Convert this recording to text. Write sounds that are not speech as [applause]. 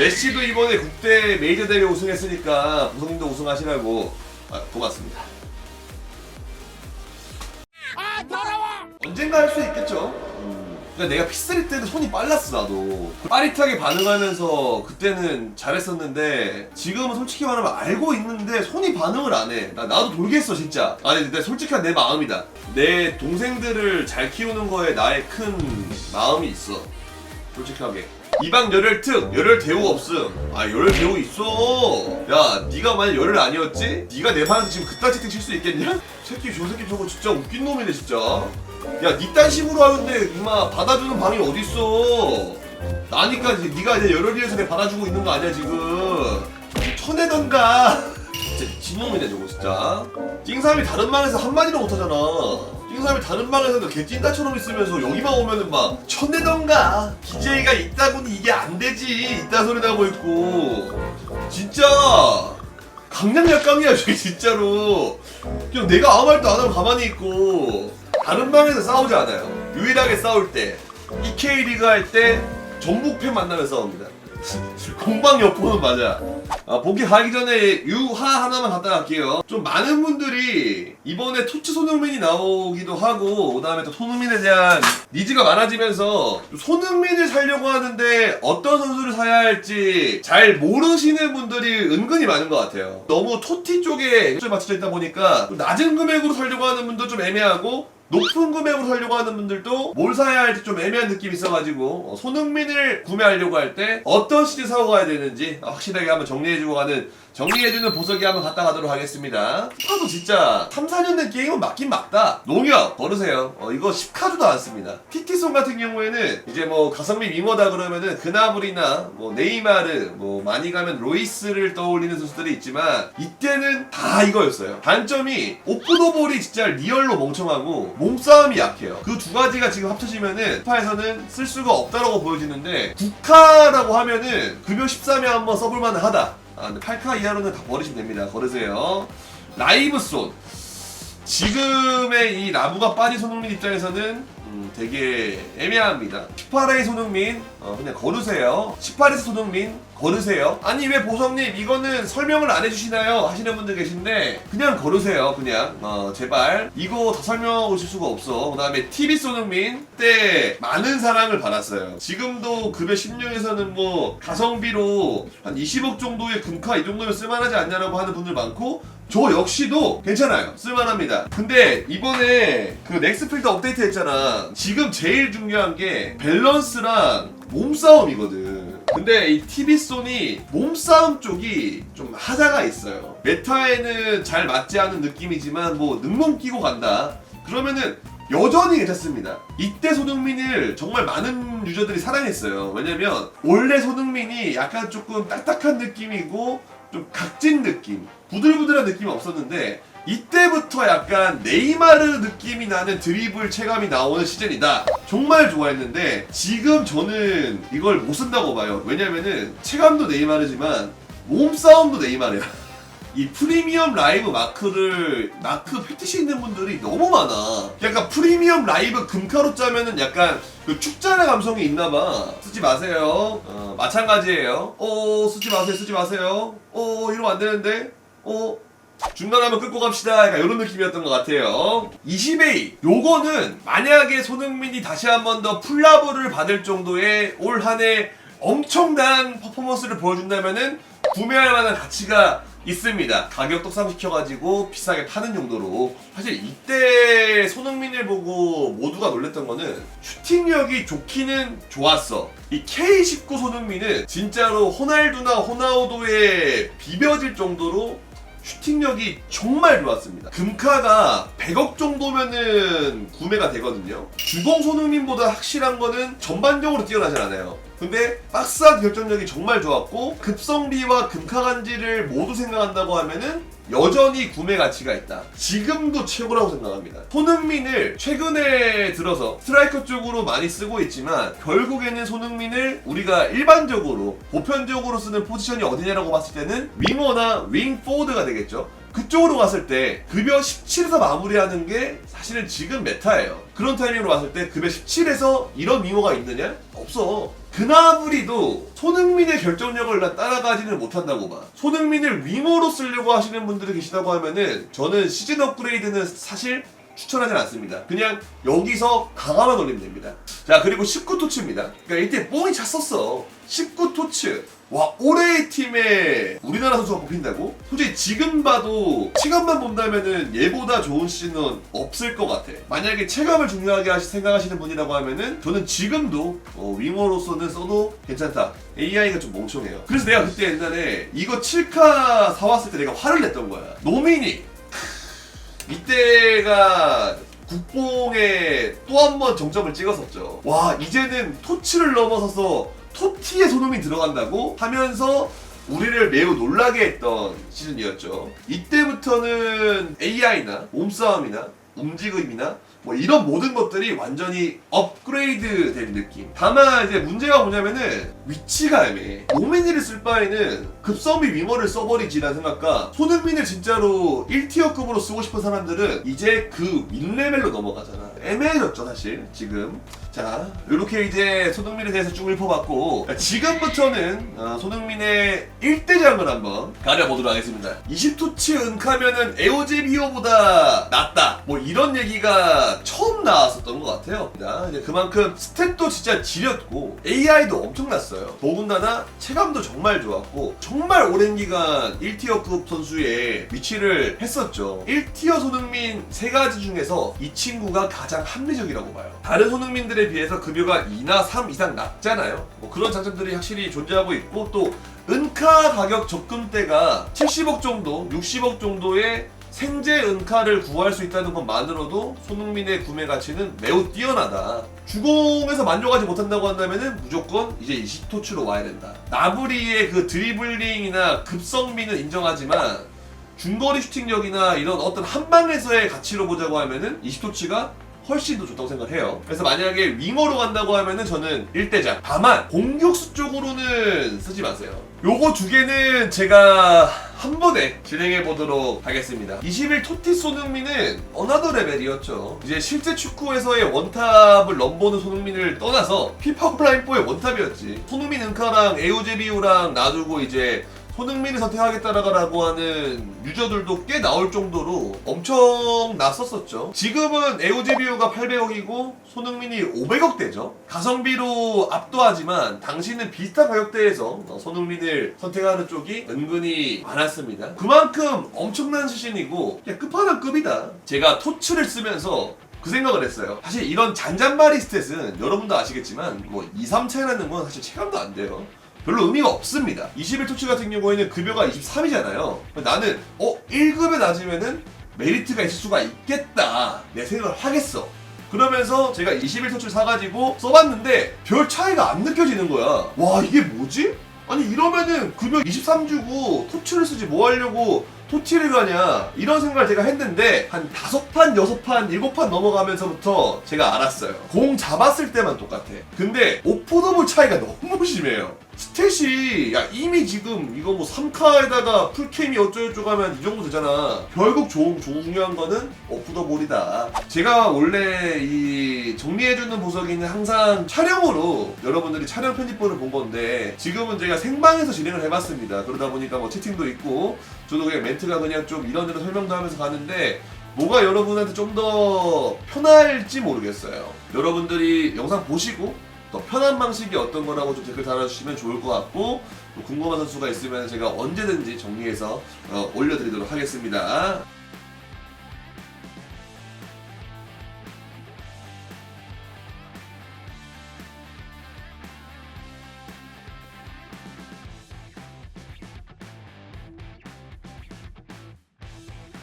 메시도 이번에 국대 메이저 대회 우승했으니까 보성님도 우승하시라고 아, 고맙습니다. 언젠가 할 수 있겠죠. 음. 그러니까 내가 P3 때도 손이 빨랐어 나도 빠릿하게 반응하면서 그때는 잘했었는데 지금은 솔직히 말하면 알고 있는데 손이 반응을 안해 나, 나도 돌겠어 진짜 아니 근데 솔직한 내 마음이다 내 동생들을 잘 키우는 거에 나의 큰 마음이 있어 솔직하게 이방 열혈 특 열혈 대우 없음. 아 열혈 대우 있어. 야 네가 만약 열혈 아니었지? 네가 내 반에서 지금 그딴 채팅 칠 수 있겠냐? 새끼 저 새끼 저거 진짜 웃긴 놈이네 진짜. 야 니 딴 식으로 하는데 임마 받아주는 방이 어딨어? 나니까 네가 이제 열혈이어서 내 받아주고 있는 거 아니야 지금? 쳐내던가 진짜 미친놈이네 저거 진짜. 띵삼이 다른 방에서 한마디도 못하잖아. 띵삼이 다른 방에서도 개 찐따처럼 있으면서 여기만 오면은 막 쳐내던가. DJ가 있다고는 이게 안 되지. 이따 소리 나고 있고. 진짜 강량약강이야 저게 진짜로. 그냥 내가 아무 말도 안 하고 가만히 있고 다른 방에서 싸우지 않아요. 유일하게 싸울 때 EK 리그 할 때 전북 팬 만나면 싸웁니다. [laughs] 공방 여포는 맞아. 아, 보기 가기 전에 유하 하나만 갖다 갈게요. 좀 많은 분들이 이번에 토치 손흥민이 나오기도 하고, 그 다음에 또 손흥민에 대한 니즈가 많아지면서 손흥민을 살려고 하는데 어떤 선수를 사야 할지 잘 모르시는 분들이 은근히 많은 것 같아요. 너무 토티 쪽에 좀 맞춰져 있다 보니까 좀 낮은 금액으로 살려고 하는 분도 좀 애매하고, 높은 금액으로 살려고 하는 분들도 뭘 사야 할지 좀 애매한 느낌이 있어가지고 어, 손흥민을 구매하려고 할 때 어떤 시즌 사고 가야 되는지 확실하게 한번 정리해주고 가는 정리해주는 보석이 한번 갔다 가도록 하겠습니다. 스파도 진짜 3, 4년 된 게임은 맞긴 맞다. 농협 버르세요. 어, 이거 10카드도 안 씁니다. PT송 같은 경우에는 이제 뭐 가성비 윙어다 그러면은 그나브리나 뭐 네이마르 뭐 많이 가면 로이스를 떠올리는 선수들이 있지만 이때는 다 이거였어요. 단점이 오프더볼이 진짜 리얼로 멍청하고 몸싸움이 약해요. 그 두 가지가 지금 합쳐지면은 스파에서는 쓸 수가 없다라고 보여지는데 9카라고 하면은 급여 13에 한번 써볼만 하다. 아 근데 8카 이하로는 다 버리시면 됩니다. 거르세요. 라이브 손. 지금의 이 라부가 빠진 손흥민 입장에서는 음, 되게 애매합니다. 18회 손흥민 어, 그냥 거르세요. 18에서 손흥민 거르세요. 아니 왜 보성님 이거는 설명을 안 해주시나요? 하시는 분들 계신데 그냥 거르세요. 그냥 어, 제발 이거 다 설명하고 오실 수가 없어. 그다음에 TV 손흥민 때 많은 사랑을 받았어요. 지금도 급여 16에서는 뭐 가성비로 한 20억 정도의 금카 이 정도면 쓸만하지 않냐라고 하는 분들 많고 저 역시도 괜찮아요. 쓸만합니다. 근데 이번에 그 넥스필드 업데이트 했잖아. 지금 제일 중요한 게 밸런스랑 몸싸움이거든. 근데 이 TV손이 몸싸움 쪽이 좀 하자가 있어요. 메타에는 잘 맞지 않은 느낌이지만 뭐 능몸 끼고 간다. 그러면은 여전히 괜찮습니다. 이때 손흥민을 정말 많은 유저들이 사랑했어요. 왜냐면 원래 손흥민이 약간 조금 딱딱한 느낌이고 좀 각진 느낌, 부들부들한 느낌이 없었는데 이때부터 약간 네이마르 느낌이 나는 드리블 체감이 나오는 시즌이다. 정말 좋아했는데 지금 저는 이걸 못 쓴다고 봐요. 왜냐면은 체감도 네이마르지만 몸싸움도 네이마르야. [laughs] 이 프리미엄 라이브 마크를 마크 패티시 있는 분들이 너무 많아. 약간 프리미엄 라이브 금카로 짜면은 약간 그 축제의 감성이 있나봐. 쓰지 마세요. 어, 마찬가지예요. 어 쓰지 마세요. 쓰지 마세요. 어 이러면 안 되는데. 어 중간 한번 끊고 갑시다. 약간 이런 느낌이었던 것 같아요. 20A 요거는 만약에 손흥민이 다시 한 번더 풀라브를 받을 정도의 올 한 해 엄청난 퍼포먼스를 보여준다면은 구매할 만한 가치가 있습니다. 가격 떡상시켜가지고 비싸게 파는 용도로. 사실 이때 손흥민을 보고 모두가 놀랬던 거는 슈팅력이 좋기는 좋았어. 이 K19 손흥민은 진짜로 호날두나 호나우도에 비벼질 정도로 슈팅력이 정말 좋았습니다. 금카가 100억 정도면은 구매가 되거든요. 주공 손흥민보다 확실한 거는 전반적으로 뛰어나진 않아요. 근데 박스한 결정력이 정말 좋았고 급성비와 금카 간지를 모두 생각한다고 하면은 여전히 구매 가치가 있다. 지금도 최고라고 생각합니다. 손흥민을 최근에 들어서 스트라이커 쪽으로 많이 쓰고 있지만 결국에는 손흥민을 우리가 일반적으로 보편적으로 쓰는 포지션이 어디냐라고 봤을 때는 윙어나 윙 포워드가 되겠죠. 그쪽으로 갔을 때 급여 17에서 마무리하는 게 사실은 지금 메타예요. 그런 타이밍으로 봤을 때 급여 17에서 이런 윙어가 있느냐? 없어. 그나브리도 손흥민의 결정력을 난 따라가지는 못한다고 봐. 손흥민을 윙어로 쓰려고 하시는 분들이 계시다고 하면은 저는 시즌 업그레이드는 사실 추천하진 않습니다. 그냥 여기서 강화만 올리면 됩니다. 자 그리고 19토츠입니다. 그러니까 이때 뽕이 찼었어. 19토츠. 와 올해의 팀에 우리나라 선수가 뽑힌다고? 솔직히 지금 봐도 체감만 본다면은 얘보다 좋은 시즌은 없을 것 같아. 만약에 체감을 중요하게 하시, 생각하시는 분이라고 하면은 저는 지금도 어, 윙어로서는 써도 괜찮다. AI가 좀 멍청해요. 그래서 내가 그때 옛날에 이거 7카 사왔을 때 내가 화를 냈던 거야. 노미니 이때가 국뽕에 또 한 번 정점을 찍었었죠. 와 이제는 토치를 넘어서서 토티에 손흥민이 들어간다고 하면서 우리를 매우 놀라게 했던 시즌이었죠. 이때부터는 AI나 몸싸움이나 움직임이나 뭐 이런 모든 것들이 완전히 업그레이드 된 느낌. 다만 이제 문제가 뭐냐면은 위치가 애매해. 노맨이를 쓸 바에는 급성비 윙어를 써버리지라는 생각과 손흥민을 진짜로 1티어급으로 쓰고 싶은 사람들은 이제 그 윈레벨로 넘어가잖아. 애매해졌죠 사실 지금. 자 이렇게 이제 손흥민에 대해서 쭉 읊어봤고 지금부터는 어, 손흥민의 1대장을 한번 가려보도록 하겠습니다. 20토치 은카면은 에오제비오보다 낫다. 뭐 이런 얘기가 처음 나왔었던 것 같아요. 자, 이제 그만큼 스탯도 진짜 지렸고 AI도 엄청났어요. 더군다나 체감도 정말 좋았고 정말 오랜 기간 1티어급 선수의 위치를 했었죠. 1티어 손흥민 세 가지 중에서 이 친구가 가장 합리적이라고 봐요. 다른 손흥민들에 비해서 급여가 2나 3 이상 낮잖아요. 뭐 그런 장점들이 확실히 존재하고 있고 또 은카 가격 접근대가 70억 정도, 60억 정도의 생제 은카를 구할 수 있다는 것만으로도 손흥민의 구매 가치는 매우 뛰어나다. 주공에서 만족하지 못한다고 한다면은 무조건 이제 20토치로 와야 된다. 나브리의 그 드리블링이나 급성비는 인정하지만 중거리 슈팅력이나 이런 어떤 한방에서의 가치로 보자고 하면은 20토치가 훨씬 더 좋다고 생각해요. 그래서 만약에 윙어로 간다고 하면은 저는 1대장. 다만 공격수 쪽으로는 쓰지 마세요. 요거 두 개는 제가 한 번에 진행해 보도록 하겠습니다. 21 토티 손흥민은 어나더 레벨이었죠. 이제 실제 축구에서의 원탑을 넘보는 손흥민을 떠나서 피파 온라인 4의 원탑이었지. 손흥민 은카랑 에우제비우랑 놔두고 이제 손흥민을 선택하겠다라고 하는 유저들도 꽤 나올 정도로 엄청 났었었죠. 지금은 에오제비오가 800억이고 손흥민이 500억대죠. 가성비로 압도하지만 당시는 비슷한 가격대에서 어, 손흥민을 선택하는 쪽이 은근히 많았습니다. 그만큼 엄청난 그냥 끝판왕급이다. 제가 토츠를 쓰면서 그 생각을 했어요. 사실 이런 잔잔바리 스탯은 여러분도 아시겠지만 뭐 2, 3 차이 나는 건 사실 체감도 안 돼요. 별로 의미가 없습니다. 21토치 같은 경우에는 급여가 23이잖아요. 나는 어 1급에 낮으면은 메리트가 있을 수가 있겠다 내 생각을 하겠어. 그러면서 제가 21토치를 사가지고 써봤는데 별 차이가 안 느껴지는 거야. 와 이게 뭐지? 아니 이러면은 급여 23 주고 토치를 쓰지 뭐 하려고 토치를 가냐 이런 생각을 제가 했는데 한 다섯 판 여섯 판 일곱 판 넘어가면서부터 제가 알았어요 공 잡았을 때만 똑같아 근데 오프더블 차이가 [laughs] 너무 심해요 스탯이 야 이미 지금 이거 뭐 3카에다가 풀캠이 어쩌고저쩌고 하면 이 정도 되잖아. 결국 조, 조 중요한 거는 오프더볼이다. 제가 원래 이 정리해주는 보석이는 항상 촬영으로 여러분들이 촬영 편집본을 본 건데 지금은 제가 생방에서 진행을 해봤습니다. 그러다 보니까 뭐 채팅도 있고 저도 그냥 멘트가 그냥 좀 이런저런 설명도 하면서 가는데 뭐가 여러분한테 좀 더 편할지 모르겠어요. 여러분들이 영상 보시고 더 편한 방식이 어떤 거라고 좀 댓글 달아주시면 좋을 것 같고 또 궁금한 선수가 있으면 제가 언제든지 정리해서 어, 올려드리도록 하겠습니다.